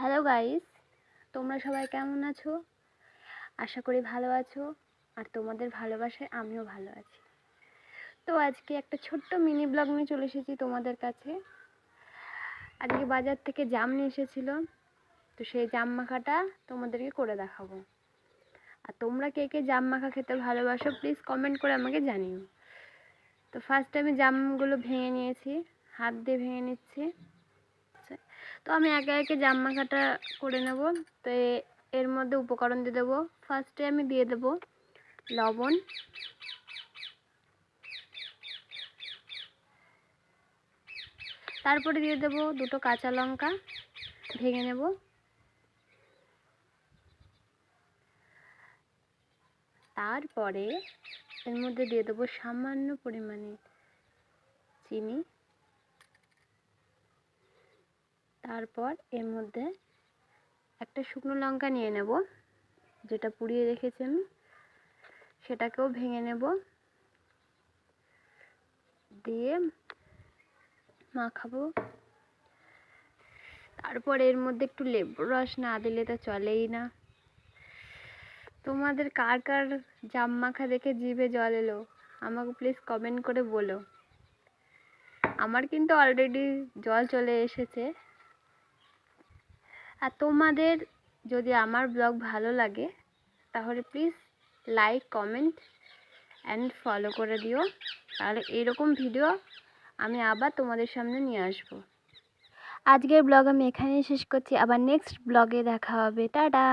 Hello guys তোমরা সবাই কেমন আছো? আশা করি ভালো আছো, আর তোমাদের ভালোবাসায় আমিও ভালো আছি। তো আজকে একটা ছোট্ট মিনি ব্লগ নিয়ে চলে এসেছি তোমাদের কাছে। আজকে বাজার থেকে জাম নিয়ে এসেছিল, তো সেই জাম মাখাটা তোমাদেরকে করে দেখাবো। আর তোমরা কে কে জাম মাখা খেতে ভালোবাসো প্লিজ কমেন্ট করে আমাকে জানিও। তো ফার্স্ট আমি জামগুলো ভেঙে নিয়েছি, হাত দিয়ে ভেঙে নিচ্ছি। তো আমি একে একে জাম মাখাটা করে নেব। তো এর মধ্যে উপকরণ দিয়ে দেবো। ফার্স্টে আমি দিয়ে দেবো লবণ। তারপরে দিয়ে দেবো দুটো কাঁচা লঙ্কা। ভেঙে নেব। তারপরে এর মধ্যে দিয়ে দেবো সামান্য পরিমাণে চিনি। তারপর এর মধ্যে একটা শুকনো লঙ্কা নিয়ে নেব, যেটা পুড়িয়ে রেখেছি আমি। সেটাকেও ভেঙে নেব। দিয়ে মাখাবো। তারপর এর মধ্যে একটু লেবুর রস না দিলে তো চলেই না। তোমাদের কার কার জাম মাখা দেখে জিভে জল এলো, আমাকে প্লিজ কমেন্ট করে বলো। আমার কিন্তু অলরেডি জল চলে এসেছে। আর তোমাদের যদি আমার ব্লগ ভালো লাগে, তাহলে please like comment and follow করে দিও। তাহলে এরকম ভিডিও আমি আবার তোমাদের সামনে নিয়ে আসব। আজকের ব্লগ আমি এখানেই শেষ করছি। আবার নেক্সট ব্লগে দেখা হবে। টাটা!